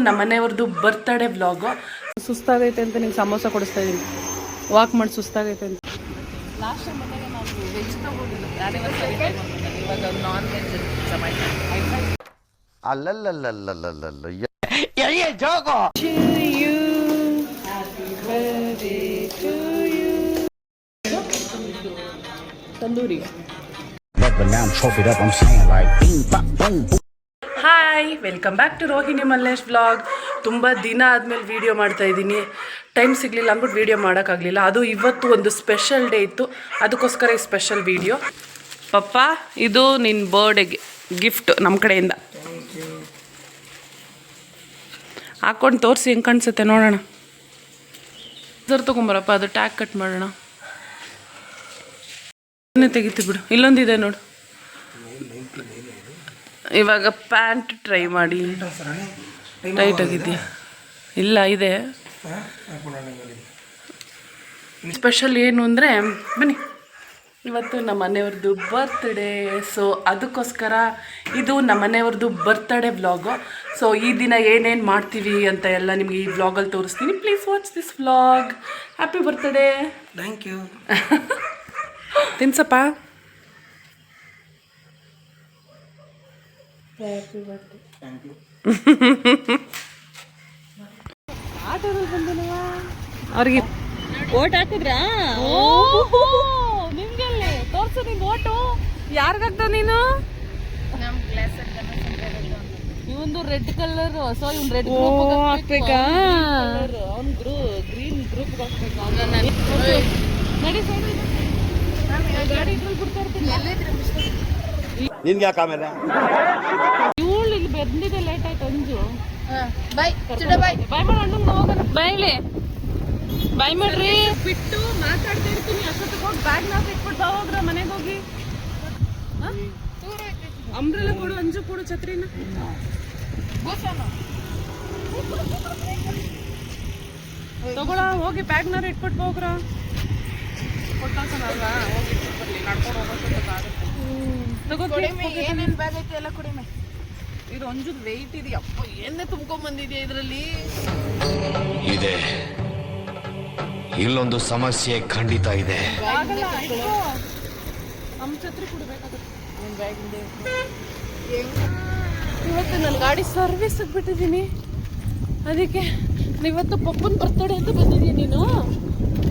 ನಮ್ಮ ಮನೆಯವ್ರದ್ದು birthday vlog ಸುಸ್ತಾಗೈತೆ ಅಂತ ನಿಮ್ಗೆ ಸಮೋಸ ಕೊಡಿಸ್ತಾ ಇದ್ದೀನಿ ವಾಕ್ ಮಾಡಿ ಸುಸ್ತಾಗೈತೆ ಅಂತ. ಲಾಸ್ಟ್ ಟೈಮ್ ಬಂದಾಗ ನಾವು ವೆಜ್ ತಗೊಂಡಿಲ್ಲ ಆ್ಯನಿವರ್ಸರಿ ಇವಾಗ non veg ಅಲ್ಲಲ್ಲಲ್ಲಲ್ಲಲ್ಲಲ್ಲ tandoori Up and down, trophied up, I'm saying like bing, bop, boom, boom. Hi welcome back to Rohini Mallesh blog ತುಂಬ ದಿನ ಆದಮೇಲೆ ವೀಡಿಯೋ ಮಾಡ್ತಾ ಇದ್ದೀನಿ. ಟೈಮ್ ಸಿಗಲಿಲ್ಲ ಅಂದ್ಬಿಟ್ಟು ವೀಡಿಯೋ ಮಾಡೋಕ್ಕಾಗಲಿಲ್ಲ. ಅದು ಇವತ್ತು ಒಂದು ಸ್ಪೆಷಲ್ ಡೇ ಇತ್ತು. ಅದಕ್ಕೋಸ್ಕರ ಈ ಸ್ಪೆಷಲ್ ವೀಡಿಯೋ ಪಪ್ಪ, ಇದು ನಿನ್ನ ಬರ್ಡೇಗೆ ಗಿಫ್ಟ್ ನಮ್ಮ ಕಡೆಯಿಂದ. ಹಾಕೊಂಡು ತೋರಿಸಿ ಹೆಂಗೆ ಕಾಣಿಸುತ್ತೆ ನೋಡೋಣ. ಸರ್ ತೊಗೊಂಬರಪ್ಪ, ಅದು ಟ್ಯಾಗ್ ಕಟ್ ಮಾಡೋಣ. ತೆಗಿತಿ ಬಿಡು. ಇಲ್ಲೊಂದಿದೆ ನೋಡು. ಇವಾಗ ಪ್ಯಾಂಟ್ ಟ್ರೈ ಮಾಡಿ. ಟೈಟ್ ಆಗಿದೆಯಾ ಇಲ್ಲ ಇದೆ. ಸ್ಪೆಷಲ್ ಏನು ಅಂದರೆ ಬನ್ನಿ. ಇವತ್ತು ನಮ್ಮ ಮನೆಯವ್ರದ್ದು ಬರ್ತ್ಡೇ ಸೊ ಅದಕ್ಕೋಸ್ಕರ ಇದು ನಮ್ಮ ಮನೆಯವ್ರದ್ದು ಬರ್ತ್ಡೇ ವ್ಲಾಗು ಸೊ ಈ ದಿನ ಏನೇನು ಮಾಡ್ತೀವಿ ಅಂತ ಎಲ್ಲ ನಿಮಗೆ ಈ ವ್ಲಾಗಲ್ಲಿ ತೋರಿಸ್ತೀನಿ. Please watch this vlog happy birthday thank you ತಿನ್ಸಪ್ಪ thank you ಅವ್ರಿಗೆ ಓಟ್ ಹಾಕಿದ್ರಾ ನಿಮ್ಗೆಲ್ಲಿ ತೋರ್ಸು ನಿಂಗೆ ಓಟು ಯಾರಿಗಾಗ್ತ ನೀನು ಇವಂದು ರೆಡ್ ಕಲರ್ ಸೊ ಇವ್ನ್ ರೆಡ್ ಓ ಹಾಕ್ಬೇಕಾ ಅವ್ನ್ ಗ್ರೂ ಗ್ರೀನ್ ಗ್ರೂಪ್ ಹಾಕ್ಬೇಕು ನಡಿ ಸೈಡ್ ಗಾಡಿ ಇದ್ರಲ್ಲಿ ಬಿಡ್ತಾ ಇರ್ತೀನಿ ನಿನ್ಗೆ ಯಾಕೆ ಆಮೇಲೆ? ಇವಳು ಇಲ್ಲಿ ಬಂದಿದೆ ಲೇಟ್ ಆಯ್ತು ಅಂಜು. ಬಾಯ್ ಬಾಯ್ ಬಾಯ್ ಮಾಡ ಅಣ್ಣಂಗೆ ಹೋಗೋಣ ಬಾಯ್ಲಿ ಬೈ ಮಾಡ್ರಿ. ಬಿಟ್ಟು ಮಾತಾಡ್ತಾ ಇರ್ತೀನಿ ಅಷ್ಟೊತ್ತಿಗೆ ಹೋಗಿ ಬ್ಯಾಗ್ ನಾವು ಇಟ್ಬಿಟ್ಟು ಹೋಗ್ರ ಮನೆಗೆ ಹೋಗಿ. ಅಂಬ್ರೆಲ್ಲ ಕೊಡು ಅಂಜು ಕೊಡು ಛತ್ರಿನ. ತಗೊಳ ಹೋಗಿ ಬ್ಯಾಗ್ನಾರ ಇಟ್ಬಿಟ್ಟು ಹೋಗ್ರ. ಏನೇನ್ ಬ್ಯಾಗ್ ಐತೆ ಎಲ್ಲ ಕುಡಿ ಇದು ಅಂಜು ವೆಯ್ಟ್ ಇದೆಯಾ? ಅಪ್ಪ ಏನೇ ತುಂಬ್ಕೊಂಡ್ ಬಂದಿದ್ಯಾ ಇದರಲ್ಲಿ? ಇದೆ. ಇಲ್ಲೊಂದು ಸಮಸ್ಯೆ ಖಂಡಿತ ಇದೆ. ಕೊಡ್ಬೇಕಾಗುತ್ತೆ. ಇವತ್ತು ನನ್ನ ಗಾಡಿ ಸರ್ವಿಸ್ ಬಿಟ್ಟಿದ್ದೀನಿ ಅದಕ್ಕೆ ಇವತ್ತು ಪಪ್ಪನ ಬರ್ತಡೆ ಅಂತ ಬಂದಿದ್ದೀನಿ ನೀನು.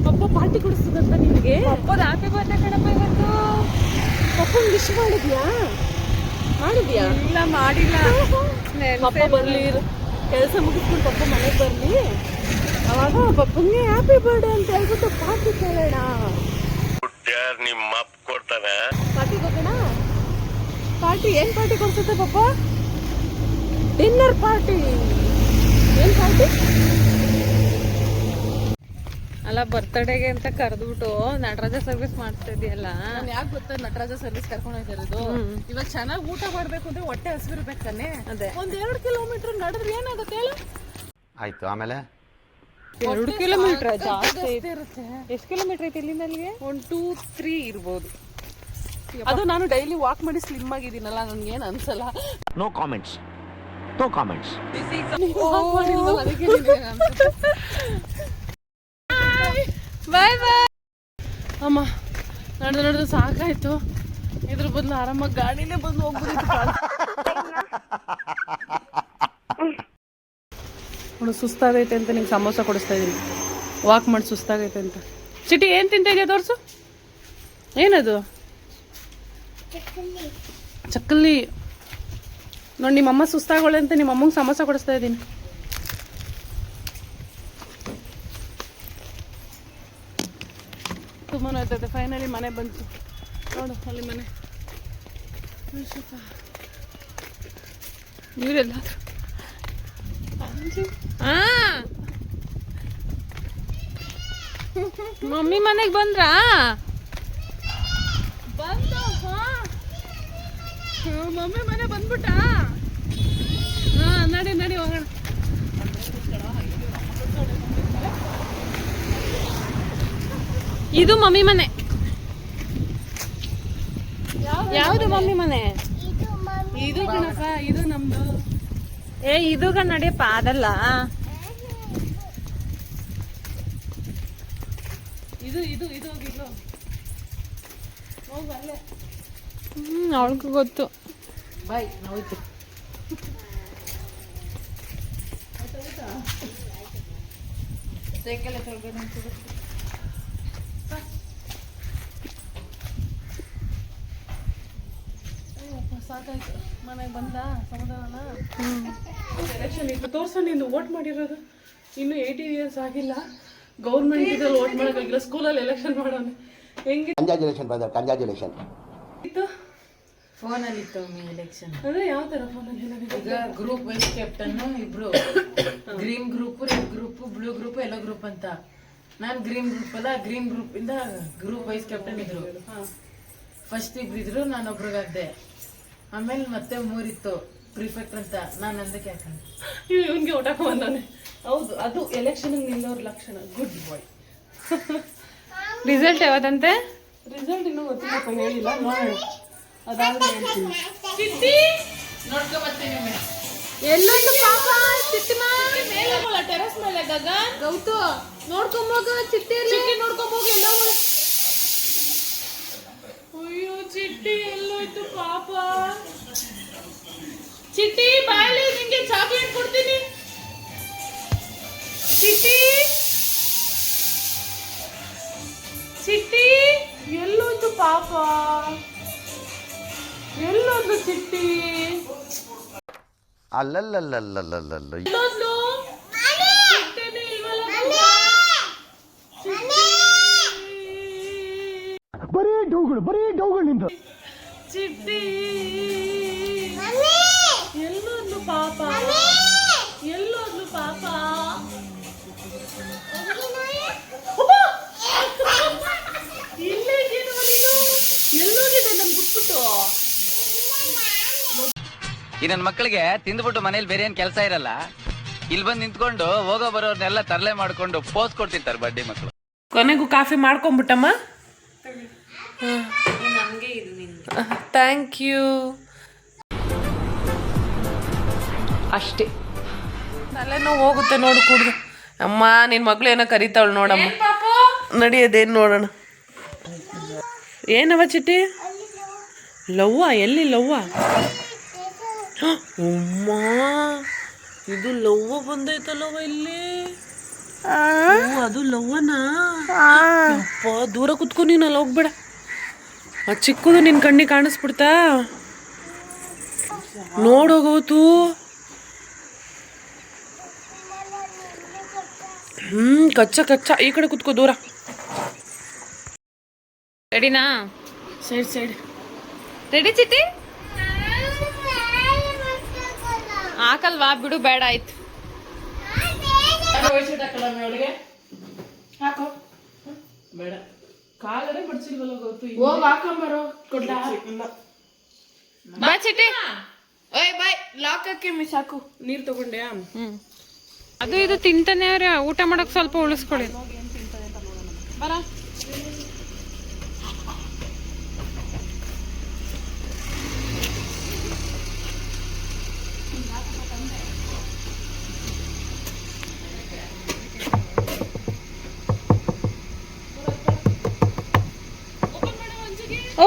ಪಪ್ಪ ಪಾರ್ಟಿ ಕೊಡಿಸ್ತದಂತ ನಿನಗೆ. ಪಪ್ಪದ ಹ್ಯಾಪಿ ಅಂತ ಕಣಪ್ಪ. ಪಪ್ಪನ ವಿಶ್ ಮಾಡಿದ್ಯಾ? ಮಾಡಿದ್ಯಾ? ಇಲ್ಲ ಮಾಡಿಲ್ಲ. ಪಪ್ಪ ಬರಲಿ ಕೆಲಸ ಮುಗಿಸ್ಕೊಂಡು ಪಪ್ಪ ಮನೆಗೆ ಬರಲಿ. ಅವಾಗ ಪಪ್ಪನಿಗೆ ಹ್ಯಾಪಿ ಬರ್ಡೇ ಅಂತ ಹೇಳ್ಬಿಟ್ಟು ಪಾರ್ಟಿ ಕೇಳೋಣ. ನಿಮ್ಮ ಅಪ್ಪ ಕೊಡ್ತಾನೆ. ಪಾರ್ಟಿ ಹೋಗೋಣ ಪಾರ್ಟಿ ಏನ್ ಪಾರ್ಟಿ ಕೊಡ್ಸುತ್ತೆ ಪಪ್ಪ? ಡಿನ್ನರ್ ಪಾರ್ಟಿ ಏನ್ ಪಾರ್ಟಿ? ಅಲ್ಲ ಬರ್ತ್ಡೇಗೆ ಅಂತ ಕರೆದ್ಬಿಟ್ಟು ನಟರಾಜ ಸರ್ವಿಸ್ ಮಾಡ್ತಾ ಇದೆಯಲ್ಲ? ನಾನು ಯಾಕೆ ಗೊತ್ತಾ? ನಟರಾಜ ಸರ್ವಿಸ್ ಕರ್ಕೊಂಡು ಹೋಗ್ತಾ ಇರೋದು ಇವಾಗ ಚೆನ್ನಾಗಿ ಊಟ ಮಾಡ್ಬೇಕು ಅಂದ್ರೆ ಹೊಟ್ಟೆ ಹಸಿವಿರ್ಬೇಕು ತಾನೆ? ಅದೇ. ಒಂದ್ ಎರಡು ಕಿಲೋಮೀಟರ್ ನಡೆದ್ರೆ ಏನಾಗುತ್ತೆ ಹೇಳು? ಆಯ್ತು ಆಮೇಲೆ? ಎರಡು ಕಿಲೋಮೀಟರ್ ಜಾಸ್ತಿ ಇರುತ್ತೆ. ಎಷ್ಟು ಕಿಲೋಮೀಟರ್ ಐತೆ ಇಲ್ಲಿಂದ ಅಲ್ಲಿಗೆ ಒನ್ ಟೂ ತ್ರೀ ಇರ್ಬೋದು ಅದು ನಾನು ಡೈಲಿ ವಾಕ್ ಮಾಡಿ ಸ್ಲಿಮ್ ಆಗಿದ್ದೀನಲ್ಲ ನನ್ಗೆ ಏನ್ ಅನ್ಸಲ್ಲ. No comments no comments walk ಮಾಡಿಲ್ವಲ್ಲ, ಅದಕ್ಕೆ ನಿನ್ಗೆ ಅನ್ಸುತ್ತೆ. ಬಾಯ್ ಬಾಯ್ ಅಮ್ಮ, ನಡೆದು ನಡೆದು ಸಾಕಾಯ್ತು. ಇದ್ರ ಬದಲು ಆರಾಮಾಗಿ ಗಾಡಿನೇ ಬಂದು ಹೋಗ್ಬಿಡಿತ್ತು ನೋಡು, ಸುಸ್ತಾಗೈತೆ ಅಂತ ನಿಂಗೆ ಸಮೋಸ ಕೊಡಿಸ್ತಾ ಇದ್ದೀನಿ ವಾಕ್ ಮಾಡಿ, ಸುಸ್ತಾಗೈತೆ ಅಂತ. ಚಿಟಿ ಏನು ತಿಂತ ಇದೆಯಾ ತೋರಿಸು? ಏನದು? ಚಕ್ಕಲಿ. ನೋಡಿ, ನಿಮ್ಮಮ್ಮ ಸುಸ್ತಾಗೋಳೆ ಅಂತ ನಿಮ್ಮ ಅಮ್ಮಂಗೆ ಸಮೋಸ ಕೊಡಿಸ್ತಾ ಇದ್ದೀನಿ ತುಂಬಾ ನೋಯ್ತೈತೆ ಫೈನಲಿ ಮನೆ ಬಂತು. ನೋಡು, ಅಲ್ಲಿ ಮನೆ. ನೀರೆಲ್ಲ ಮಮ್ಮಿ ಮನೆಗೆ ಬಂದ್ರಾ? ಮಮ್ಮಿ ಮನೆ ಬಂದ್ಬಿಟ್ಟ. ಹಾ, ನಡಿ ನಡಿ, ಹೋಗೋಣ. ಇದು ಮಮ್ಮಿ ಮನೆ. ಯಾವುದು ಮಮ್ಮಿ ಮನೆ? ಇದು ಕಣಪ್ಪ ಇದು ನಮ್ದು. ಏ ಇದು ನಡಿಯಪ್ಪ ಅದಲ್ಲ. ಇದು ಇದು ಇದು ಹೋಗಿದ್ದು ಹ್ಮ್ ಅವಳಿಗೂ ಗೊತ್ತು. ಬಾಯ್ ನಾವೈತು ಸಾಕಾಯ್ತು. ಮನೆಗೆ ಬಂದ ಸಮಾಧಾನ ಎಲೆಕ್ಷನ್ ಇತ್ತು ತೋರ್ಸು ನೀನು ವೋಟ್ ಮಾಡಿರೋದು. ಇನ್ನು ಏಯ್ಟೀನ್ ಇಯರ್ಸ್ ಆಗಿಲ್ಲ. ಗೌರ್ಮೆಂಟ್ ಇದ್ರಲ್ಲಿ ವೋಟ್ ಮಾಡೋಕ್ಕಾಗಿಲ್ಲ ಸ್ಕೂಲಲ್ಲಿ ಎಲೆಕ್ಷನ್ ಮಾಡೋಣ. ಹೆಂಗಿತ್ತು ಕಂಗ್ರಾಚುಲೇಷನ್ ಬ್ರದರ್ ಇತ್ತು? ಫೋನಲ್ಲಿ ಇತ್ತು ಎಲೆಕ್ಷನ್ ಅಂದ್ರೆ ಯಾವ ಥರ ಫೋನಲ್ಲಿ ಈಗ ಗ್ರೂಪ್ ವೈಸ್ ಕ್ಯಾಪ್ಟನ್ ಇಬ್ರು. Green group red group blue group yellow group ಅಂತ. ನಾನು ಗ್ರೀನ್ ಗ್ರೂಪ್ ಅಲ್ಲ ಗ್ರೀನ್ ಗ್ರೂಪ್ ಇಂದ ಗ್ರೂಪ್ ವೈಸ್ ಕ್ಯಾಪ್ಟನ್ ಇದ್ರು. ಫಸ್ಟ್ ಇಬ್ರು ಇದ್ರು ನಾನು ಒಬ್ರಿಗಾಗ್ದೆ ಆಮೇಲೆ ಮತ್ತೆ ಮೂರಿತ್ತು ಪ್ರಿಫೆಕ್ಟ್ ಅಂತ. ನಾನು ಅಂದಕ್ಕೆ ಹಾಕೊಂಡೆ ಇವನ್ಗೆ ಓಟಾಕ ಬಂದಾನೆ ಹೌದು ಅದು ಎಲೆಕ್ಷನ್ ನಿಲ್ಲೋರ್ ಲಕ್ಷಣ. ಗುಡ್ ಬಾಯ್ ರಿಸಲ್ಟ್ ಯಾವತ್ತಂತೆ ರಿಸಲ್ಟ್ ಇನ್ನೂ ಗೊತ್ತಿಲ್ಲ ಹೇಳಿಲ್ಲ. ನೋಡೋಣ. ಅದಾದ್ರೆ ಹೇಳ್ತೀನಿ. ಎಲ್ಲೋಯ್ತು ಪಾಪ ಚಿಟ್ಟಿಮ ಟೆರಸ್ ಮೇಲೆ ಗಗನ್ ಗೌತು ನೋಡ್ಕೊಂಬೋಗ ಚಿಟ್ಟಿ ಚಿಟ್ಟಿ ನೋಡ್ಕೊಂಬೋಗ ಎಲ್ಲ ಅಯ್ಯೋ ಚಿಟ್ಟಿ ಎಲ್ಲೋಯ್ತು ಪಾಪ ಚಿಟ್ಟಿ ಬಾಳಿ ನಿಂಗೆ ಚಾಕ್ಲೇಟ್ ಕೊಡ್ತೀನಿ ಚಿಟ್ಟಿ ಚಿಟ್ಟಿ ಎಲ್ಲೋಯ್ತು ಪಾಪ ಎಲ್ಲೋದ್ಲು ಚಿಟ್ಟಿ ಅಲ್ಲಲ್ಲಲ್ಲಲ್ಲಲ್ಲಲ್ಲ ಬರೀ ಡೌಗಳು ಬರೀ ಡೌಗಳು ನಿಂದು. ಚಿಟ್ಟಿ. ಎಲ್ಲೋದ್ಲು ಪಾಪ. ಎಲ್ಲೋದ್ಲು ಪಾಪ? ಎಲ್ಲೋಗಿದೆ ನನ್ ಬಿಟ್ಬಿಟ್ಟು ಈ ನನ್ನ ಮಕ್ಕಳಿಗೆ ತಿಂದ್ಬಿಟ್ಟು ಮನೇಲಿ ಬೇರೆ ಏನ್ ಕೆಲಸ ಇರಲ್ಲ. ಇಲ್ಲಿ ಬಂದು ನಿಂತ್ಕೊಂಡು ಹೋಗೋ ಬರೋರ್ನೆಲ್ಲ ತರಲೆ ಮಾಡ್ಕೊಂಡು ಪೋಸ್ ಕೊಡ್ತಿರ್ತಾರೆ ಬಡ್ಡಿ ಮಕ್ಕಳು ಕೊನೆಗೂ ಕಾಫಿ ಮಾಡ್ಕೊಂಬಿಟ್ಟಮ್ಮ ಥ್ಯಾಂಕ್ ಯು. ಅಷ್ಟೇ. ತಲೆನೋವು ಹೋಗುತ್ತೆ ನೋಡು ಕುಡ್ದು. ಅಮ್ಮ ನಿನ್ನ ಮಗಳು ಏನೋ ಕರಿತಾವಳು ನೋಡಮ್ಮ. ನಡಿಯೋದೇನು ನೋಡೋಣ. ಏನವ ಚಿಟ್ಟಿ? ಲವ್ವ? ಎಲ್ಲಿ ಲವ್ವ? ಉಮ್ಮ. ಇದು ಲವ್ವ ಬಂದೈತಲ್ಲವ ಇಲ್ಲಿ? ಓ, ಅದು ಲವ್ವನಾ? ಅಪ್ಪ ದೂರ ಕುತ್ಕೊ ನೀನು ಅಲ್ಲಿ ಹೋಗ್ಬೇಡ. ಆ ಚಿಕ್ಕದು ನಿನ್ನ ಕಣ್ಣಿಗೆ ಕಾಣಿಸ್ಬಿಡ್ತಾ? ನೋಡೋಗೋತು ಹ್ಮ್ ಕಚ್ಚ ಕಚ್ಚ. ಈ ಕಡೆ ಕುತ್ಕೋ ದೂರ. ರೆಡಿನಾ? Side side. ರೆಡಿ ಚಿಟ್ಟಿ? ಹಾಕಲ್ವಾ? ಬಿಡು ಬೇಡ ಆಯ್ತು. ಹಾಕೋ. ಬೇಡ. ಕಾಲರೆ ಬಡ್ಸಿಲ್ವಲ್ಲ ಗೊತ್ತು ಹೋಗ್ ಹಾಕೊಂಬರೋ ಕೊಡ್ಲ? ಬಾ ಚಿಟಿ ಓಯ್ ಬಾಯ್ ಲಾಕ್ ಹಾಕಿ ಮಿಸ್ ಹಾಕು ನೀರ್ ತಗೊಂಡ್ಯಾ ಹ್ಮ್. ಅದು ಇದು ತಿಂತಾನೆ ಅವ್ರೆ. ಊಟ ಮಾಡಕ್ ಸ್ವಲ್ಪ ಉಳಿಸ್ಕೊಳ್ಳಿ. ಬರ.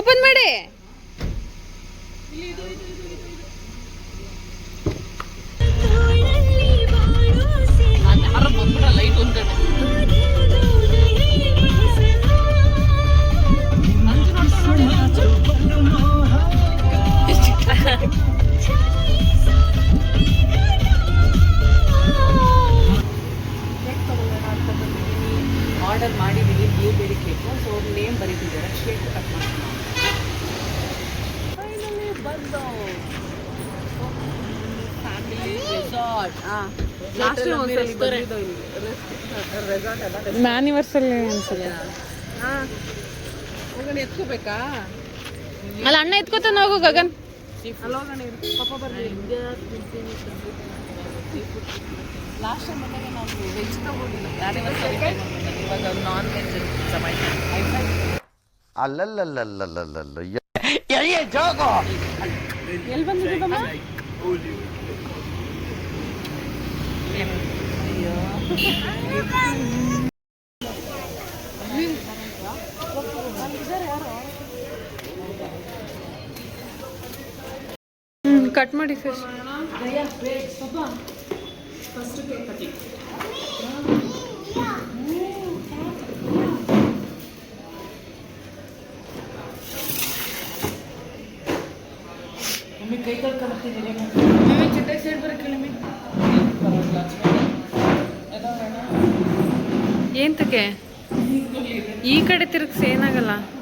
ಓಪನ್ ಮಾಡಿ. ಅನ್ಸುತ್ತೆ ಎತ್ಕೋಬೇಕಾ? ಅಲ್ಲ ಅಣ್ಣ ಎತ್ಕೋತಾನ ಹೋಗು ಗಗನ್. ಲಾಸ್ಟ್ ಟೈಮ್ ಬಂದಾಗ ನಾವು ವೆಜ್ ಇವಾಗ ನಾನ್ ವೆಜ್ ಅಲ್ಲಲ್ಲಲ್ಲಲ್ಲಲ್ಲಲ್ಲ ಎಲ್ಲಿ ಬಂದಿದ್ದಮ್ಮ ಹ್ಞೂ ಕಟ್ ಮಾಡಿ ಮಮ್ಮಿ ಏಂತಕ್ಕೆ ಈ ಕಡೆ ತಿರುಗಿಸಿ ಏನಾಗಲ್ಲ.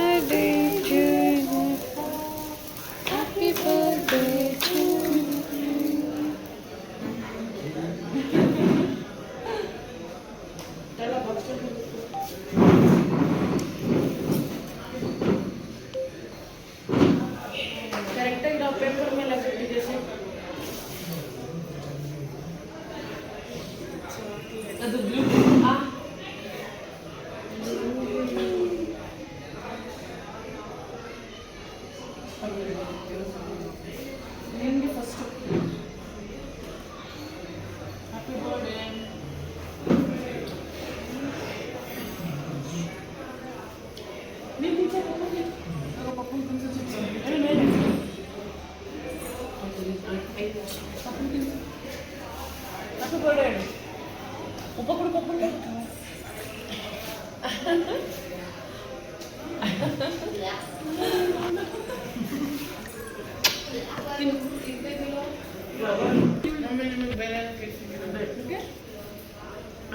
ಹಂಗೆ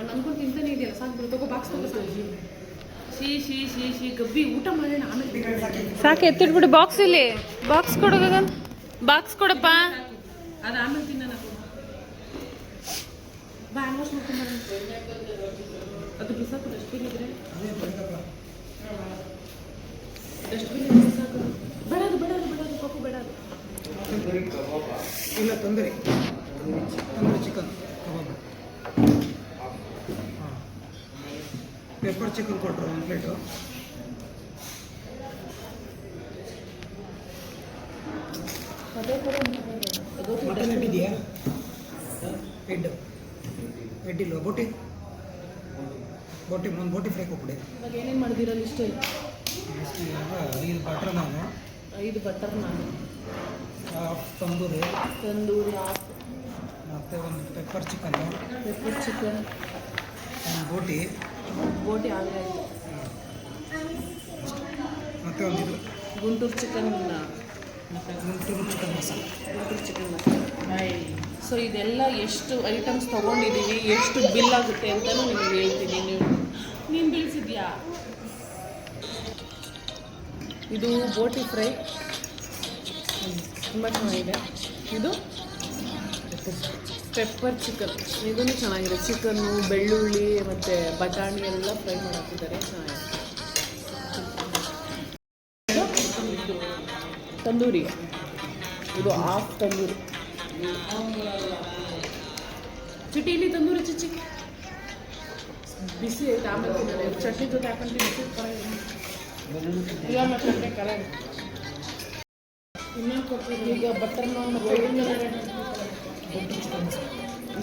ಅನ್ಕೊಂಡು ತಿಂತಾನೆ ಇದೆಯಲ್ಲ ಸಾಕು ತಗೋ ಬಾಕ್ಸ್ ತಗೋ ಶಿ ಶೀ ಶಿ ಶೀ ಶೀ ಗಬ್ಬಿ ಊಟ ಮಾಡೋಣ ಆಮೇಲೆ ಸಾಕು ಎತ್ತಿಟ್ಬಿಡು. ಬಾಕ್ಸ್ ಇಲ್ಲಿ. ಬಾಕ್ಸ್ ಕೊಡು ಬಾಕ್ಸ್ ಕೊಡಪ್ಪ. ಅದು ಆಮೇಲೆ ತಿನ್ನೋಣ ಬಾ ಮಾಡ್ಕೊಂಡು ಅದು ಬಿಸಾಕು ಡಸ್ಟ್ಬಿನ್ ಇದ್ರೆ. ಡಸ್ಟ್ಬಿನ್ ಬಿಸಾಕು. ಬೇಡ ಅದು ಬೇಡ ಅದು ಬೇಡ ಅದು ಪಪ್ಪು ಬೇಡ ಅದು. ಇಲ್ಲ ತೊಂದರೆ. Tandoori chicken kebab pepper chicken ಕೊಟ್ಟರು ಒಂದು ಪ್ಲೇಟು ಮಟನ್ ಇಟ್ಟಿದೆಯಾ ಹೆಡ್ ಹೆಡ್ ಇಲ್ವಾ? ಬೋಟಿ? ಬೋಟಿ ಒಂದು ಬೋಟಿ ಫ್ರೈ ಕೊಟ್ಬಿಡಿ. ಇವಾಗ ಏನೇನು ಮಾಡಿದಿರ ಲಿಸ್ಟ್ ಇದು ಬಟ್ರ್ ನಾನು. ಐದು ಬಟರ್ ನಾನು. ಹಾಫ್ ತಂದೂರಿ. ತಂದೂರಿ ಹಾಫ್ ಮತ್ತು ಒಂದು ಪೆಪ್ಪರ್ ಚಿಕನ್ನು ಪೆಪ್ಪರ್ ಚಿಕನ್ ಒಂದು ಬೋಟಿ. ಬೋಟಿ ಆಗಿದೆ ಮತ್ತು ಒಂದು ಇದು. Guntur chicken Guntur chicken masala. Guntur chicken so ಇದೆಲ್ಲ ಎಷ್ಟು ಐಟಮ್ಸ್ ತೊಗೊಂಡಿದ್ದೀವಿ ಎಷ್ಟು ಬಿಲ್ ಆಗುತ್ತೆ ಅಂತಲೂ ನಿಮಗೆ ಹೇಳ್ತೀನಿ. ನೀವು ನೀನು ಬೀಳಿಸಿದ್ಯಾ ಇದು ಬೋಟಿ ಫ್ರೈ. ತುಂಬ ಚೆನ್ನಾಗಿದೆ. ಇದು ಪೆಪ್ಪರ್ ಚಿಕನ್ ಇದೂ ಚೆನ್ನಾಗಿದೆ. ಚಿಕನ್ನು ಬೆಳ್ಳುಳ್ಳಿ, ಮತ್ತು ಬಟಾಣಿ ಎಲ್ಲ ಫ್ರೈ ಮಾಡಾಕಿದ್ದಾರೆ ಚೆನ್ನಾಗಿದೆ. ತಂದೂರಿ. ಇದು ಹಾಫ್ ತಂದೂರಿ. ಚಿಟಿ ಇಲ್ಲಿ ತಂದೂರಿ ಚಿಚ್ಚಿ. ಬಿಸಿ ಐತೆ ಆಮೇಲೆ ಚಟ್ನಿ ಜೊತೆ ಹಾಕೊಂಡು ಬಿಸಿ ಮತ್ತೆ ಕಲರ್ ಇನ್ನೊಂದು ಕೊಡ್ತೀವಿ ಈಗ ಬಟರ್ ನಾನ್ ಮತ್ತು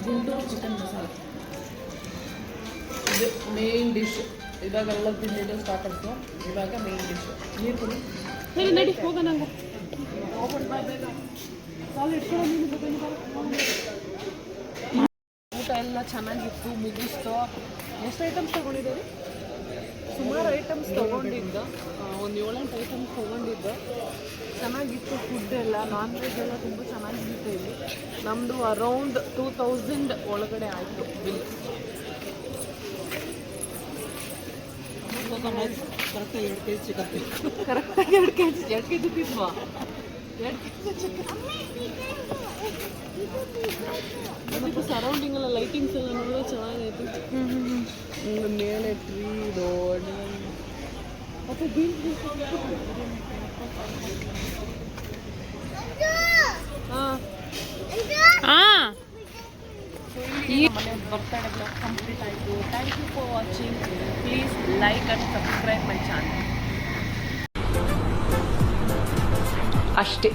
ಗುಂಟೂರು ಚಿಕನ್ ಮಸಾಲೆ ಇದು ಮೇನ್ ಡಿಶ್ ಇವಾಗೆಲ್ಲ ತಿಂದಿದ್ದು ಸ್ಟಾರ್ಟ್ ಆಯ್ತು. ಇವಾಗ ಮೇನ್ ಡಿಶ್ ನೀರು ಕೊಡಿ. ಸರಿ ನಡಿ ಹೋಗೋಣ ಹಂಗ. ಊಟ ಎಲ್ಲ ಚೆನ್ನಾಗಿತ್ತು ಮುಗಿಸ್ತು. ಎಷ್ಟು ಐಟಮ್ಸ್ ತೊಗೊಂಡಿದ್ದೀರಿ? ಸುಮಾರು ಐಟಮ್ಸ್ ತೊಗೊಂಡಿದ್ದ. ಒಂದು ಏಳೆಂಟು ಐಟಮ್ಸ್ ತೊಗೊಂಡಿದ್ದು. ಚೆನ್ನಾಗಿತ್ತು ಫುಡ್ ಎಲ್ಲ ನಾನ್ ವೆಜ್ ಎಲ್ಲ ತುಂಬ ಚೆನ್ನಾಗಿತ್ತು ಇಲ್ಲಿ. ನಮ್ಮದು ಅರೌಂಡ್ ಟೂ ತೌಸಂಡ್ ಒಳಗಡೆ ಆಯಿತು ಬಿಲ್ ಕರೆಕ್ಟಾಗಿ ಎರಡು ಕೆ ಜಿ ಚಿಕನ್ ಕರೆಕ್ಟಾಗಿ ಎರಡು ಕೆ ಜಿ ಎರಡು ಕೆ ಜಿ ತಿನ್ನುವ ಎರಡು ಕೆ ಜಿ ಚಿಕನ್ ಮತ್ತು ಸರೌಂಡಿಂಗ್ ಎಲ್ಲ ಲೈಟಿಂಗ್ಸ್ ಎಲ್ಲ ನೋಡೋ ಚೆನ್ನಾಗೈತೆ. ಒಂದು ಮೇಲೆ ಟ್ರೀ ದೊಡ್ಡ ಮತ್ತು ಬೀಲ್ ಹಾಂ ಮನೆ ಬರ್ತಡೇ ಬ್ಲಾಗ್ ಕಂಪ್ಲೀಟ್ ಆಯಿತು. Thank you for watching please like and subscribe my channel ಅಷ್ಟೇ.